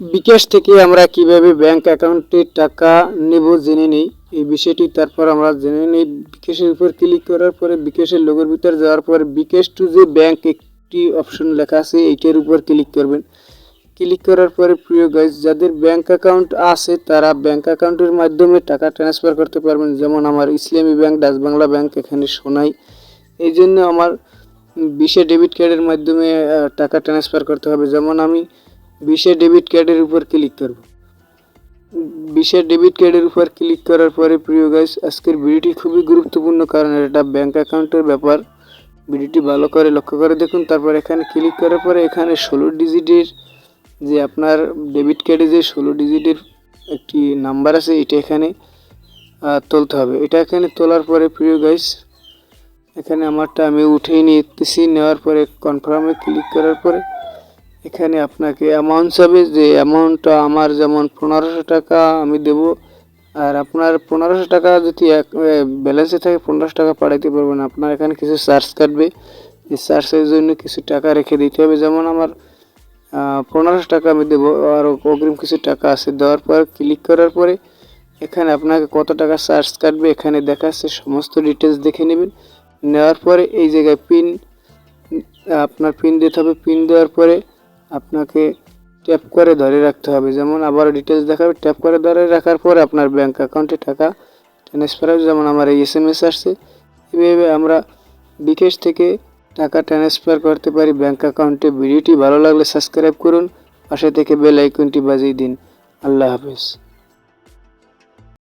বিকাশ থেকে আমরা কীভাবে ব্যাংক অ্যাকাউন্টে টাকা নেব জেনে নিই। এই বিষয়টি তারপর আমরা জেনে নিই। বিকাশের উপর ক্লিক করার পরে বিকাশের লোগোর ভিতরে যাওয়ার পরে বিকাশ টু যে ব্যাংক একটি অপশন লেখা আছে, এইটার উপর ক্লিক করবেন। ক্লিক করার পরে প্রিয় গাইজ যাদের ব্যাংক অ্যাকাউন্ট আছে, তারা ব্যাংক অ্যাকাউন্টের মাধ্যমে টাকা ট্রান্সফার করতে পারবেন। যেমন আমার ইসলামী ব্যাংক ডাচ বাংলা ব্যাংক, এখানে শোনাই এই জন্য আমার বিশে ডেবিট কার্ডের মাধ্যমে টাকা ট্রান্সফার করতে হবে। যেমন আমি বিশে ডেবিট কার্ডের উপর ক্লিক করব। বিশে ডেবিট কার্ডের উপর ক্লিক করার পরে প্রিয় গাইস আজকের ভিডিওটি খুবই গুরুত্বপূর্ণ কারণ এটা ব্যাংক অ্যাকাউন্টের ব্যাপার। ভিডিওটি ভালো করে লক্ষ্য করে দেখুন, তারপর এখানে ক্লিক করার পরে এখানে ষোলো ডিজিটের যে আপনার ডেবিট কার্ডে যে ষোলো ডিজিটের একটি নাম্বার আছে, এটা এখানে তুলতে হবে। এটা এখানে তোলার পরে প্রিয় গাইস এখানে আমারটা আমি উঠেই নিতেছি, নেওয়ার পরে কনফার্মে ক্লিক করার পরে এখানে আপনাকে অ্যামাউন্ট হবে যে অ্যামাউন্টটা আমার যেমন পনেরোশো টাকা আমি দেব, আর আপনার পনেরোশো টাকা যদি এক ব্যালেন্সে থাকে পনেরোশো টাকা পাঠাইতে পারবেন। আপনার এখানে কিছু চার্জ কাটবে। এই চার্জের জন্য কিছু টাকা রেখে দিতে হবে। যেমন আমার পনেরোশো টাকা আমি দেবো, আর অগ্রিম কিছু টাকা আছে দেওয়ার পর ক্লিক করার পরে এখানে আপনাকে কত টাকা চার্জ কাটবে এখানে দেখাচ্ছে সমস্ত ডিটেলস দেখে নেবেন। নেওয়ার পরে এই জায়গায় পিন আপনার পিন দিতে হবে। পিন দেওয়ার পরে আপনাকে ট্যাপ করে ধরে রাখতে হবে। যেমন আবার ডিটেলস দেখাবে ট্যাপ করে ধরে রাখার পরে আপনার ব্যাঙ্ক অ্যাকাউন্টে টাকা ট্রান্সফার হবে। যেমন আমার এই এস এম এস আসছে। এভাবে আমরা বিকেশ থেকে টাকা ট্রান্সফার করতে পারি। ব্যাঙ্ক অ্যাকাউন্টে ভিডিওটি ভালো লাগলে সাবস্ক্রাইব করুন। পাশে থেকে বেল আইকনটি বাজিয়ে দিন। আল্লাহ হাফেজ।